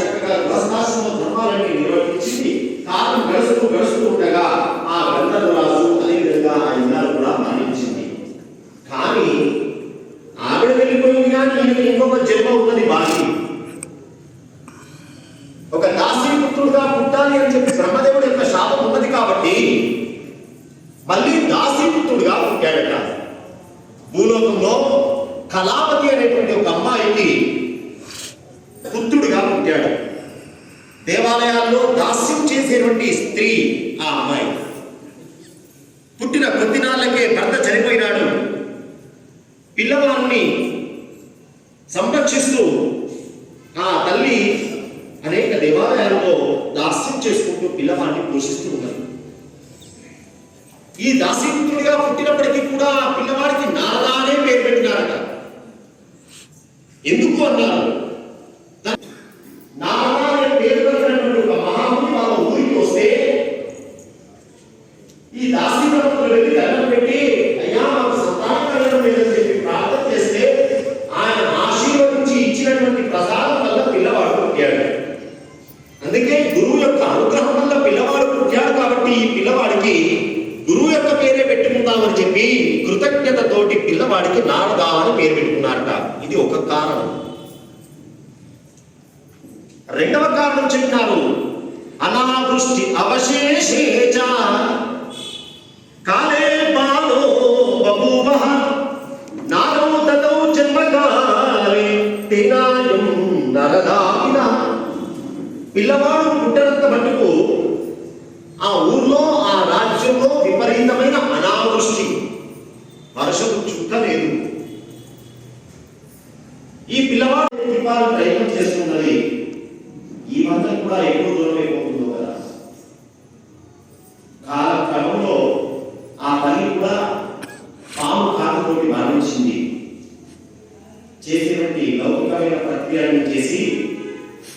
చక్కగా గృహస్థాశ్రమ ధర్మాలన్నీ నిర్వర్తించింది. కాలం గడుస్తూ గడుస్తూ ఉండగా ఆ గంధర్వ గంధర్వరాజు అదేవిధంగా ఆ ఇల్లాలు కూడా మరణించింది. కానీ ఆవిడ వెళ్ళిపోయింది కానీ ఈయనకి ఇంకొక జన్మ ఉన్నది బాకీ ఒక దాసీ పుత్రుడుగా పుట్టాలి అని చెప్పి బ్రహ్మదేవుడి యొక్క శాపం ఉన్నది కాబట్టి మళ్ళీ దాసీపుత్రుడుగా పుట్టాడట భూలోకంలో కళావతి అనేటువంటి ఒక అమ్మాయికి పుత్రుడిగా పుట్టాడు దేవాలయాల్లో దాస్యం చేసేటువంటి స్త్రీ ఆ అమ్మాయి. పుట్టిన కొద్ది నాళ్ళకే భర్త చనిపోయినాడు. పిల్లవాడిని సంరక్షిస్తూ ఆ తల్లి అనేక దేవాలయాల్లో దాస్యం చేసుకుంటూ పిల్లవాడిని పోషిస్తూ ఉన్నారు ఈ దాసీపుత్రుడిగా పుట్టినప్పటికీ కూడా పిల్లవాడికి నారదా అనే పేరు పెట్టినారట. ఎందుకు అన్నారు? ఈ దాసీపుత్రులు వెళ్ళి దండం పెట్టి అయ్యా మాకు సంతాన కలగడం లేదని చెప్పి ప్రార్థన చేస్తే ఆయన ఆశీర్వదించి ఇచ్చినటువంటి ప్రసాదం వల్ల పిల్లవాడు పుట్టాడు. అందుకే గురువు యొక్క అనుగ్రహం వల్ల పిల్లవాడు పుట్టాడు కాబట్టి ఈ పిల్లవాడికి గురువు యొక్క పేరే పెట్టుకుందామని చెప్పి కృతజ్ఞతతోటి పిల్లవాడికి నారదా అని పేరు పెట్టుకున్నారట. ఇది ఒక కారణం. రెండవ కారణం చెప్పినారు. అనావృష్టి అవశేషేచ బభూవ నారో దదౌ తేనాయం నరదాపిన పిల్లవాడు పుట్టినంత మటుకు ఆ ఊర్లో ఆ రాజ్యంలో విపరీతమైన అనావృష్టి. వర్షపు చుక్క లేదు. ఈ పిల్లవాడు దీపాలు ప్రయత్నం చేస్తున్నది ఈ మంత్రం కూడా ఎక్కువ దూరం పాము భావించింది చేసినటువంటి లౌకికమైన ప్రక్రియను చేసి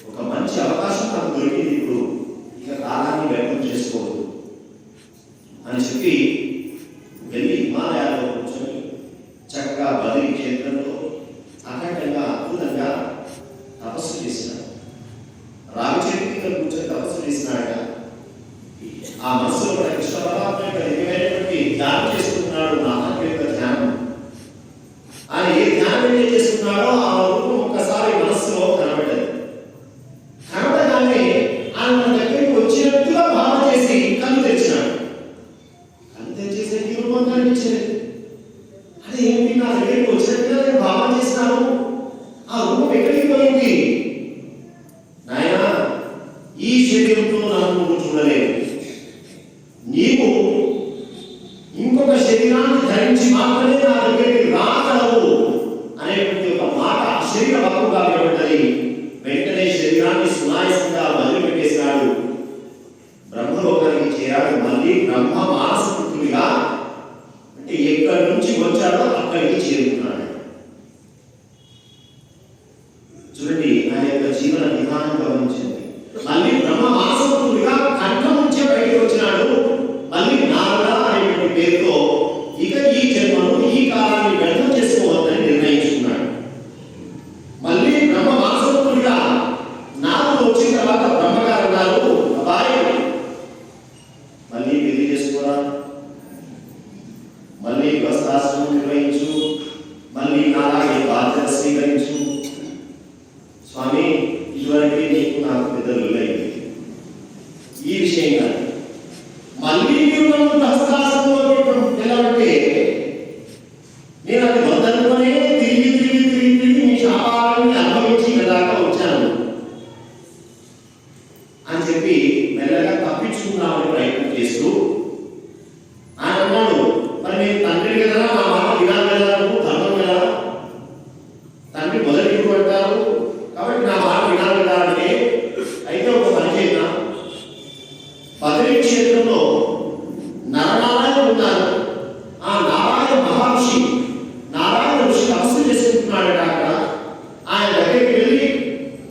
ఒక మంచి అవకాశం నాకు దొరికింది ఇప్పుడు. ఇక కాలాన్ని వ్యక్తం చేసుకోవద్దు. అని చెప్పి వెళ్ళి హిమాలయాల్లో కూర్చొని చక్కగా బదిలీ క్షేత్రంలో అఖండంగా అద్భుతంగా తపస్సు చేసినాడు. రావి చెట్టు కింద కూర్చొని తపస్సు చేసినాడట. ఆ మనసులో కృష్ణ పరమాత్మ యొక్క దివ్యమైనటువంటి ధ్యానం ఏమిటి వచ్చినట్టుగా నేను భావన చేసినాను ఆ రూపం ఎక్కడికి పోయింది నాయన ఈ శరీరంతో నాకు నువ్వు చూడలేవు నీవు ఇంకొక శరీరాన్ని ధరించి మాత్రమే నా దగ్గరికి రాగలవు అనేటువంటి ఒక మాట శరీర వక్కుగా వినబడ్డది. వెంటనే శరీరాన్ని సునాయసంగా వదిలిపెట్టేశాడు. బ్రహ్మలోకానికి చేరాడు. మళ్ళీ బ్రహ్మ మానసపుత్రుడిగా అంటే ఎక్కడి నుంచి వచ్చాడో అక్కడికి చేరుకున్నాడు. చూడండి ఆయన యొక్క జీవన విధానం గమనించండి. మళ్ళీ బ్రహ్మ మానసపుత్రుడిగా కంఠం నుంచే బయటకు వచ్చినాడు. మళ్ళీ నారద అనేటువంటి పేరుతో ఇక ఈ జన్మను ఈ కాలాన్ని వ్యర్థం చేసుకోవద్దని నిర్ణయించుకున్నాడు. మళ్ళీ బ్రహ్మ మానసపుత్రుడిగా నారదు వచ్చిన తర్వాత బ్రహ్మగారు గారు అబ్బాయి మళ్ళీ పెళ్ళి చేసుకోరా మళ్ళీ శాస్త్రం నిర్వహించు మళ్ళీ నాలాగే బాధ్యత స్వీకరించు. స్వామి ఇదివరకే నీకు నాకు పెద్దలు లేదు ఈ విషయంగా మళ్ళీ మీరు నన్ను గృహస్థాశ్రమంలో నిలబెట్టే నేను అది వద్దనుకునే తిరిగి తిరిగి తిరిగి తిరిగి మీ శాపాలని అనుభవించి ఇలాగా వచ్చాను. అని చెప్పి మెల్లగా తప్పించుకున్నామని ప్రయత్నం చేస్తూ 但这个